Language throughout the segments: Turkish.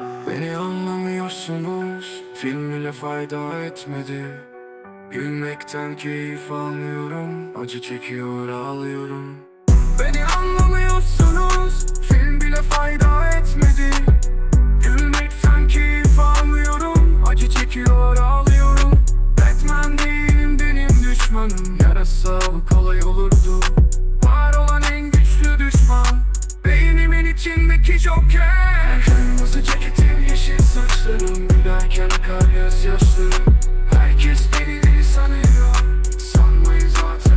Beni anlamıyorsunuz Film bile fayda etmedi. Gülmekten keyif almıyorum Acı çekiyor ağlıyorum Joker Kırmızı ceketim yeşil saçlarım Gülerken akar gözyaşlarım. Herkes beni deli sanıyor Sanmayın zaten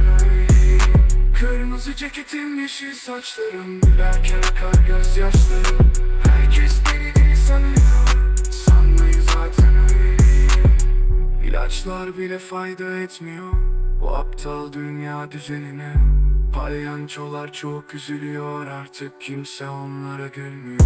Kırmızı ceketim yeşil saçlarım Gülerken akar gözyaşlarım. Herkes beni deli sanıyor Sanmayın zaten öyleyim. İlaçlar bile fayda etmiyor Bu aptal dünya düzenine Palyançolar çok üzülüyor Artık kimse onlara gülmüyor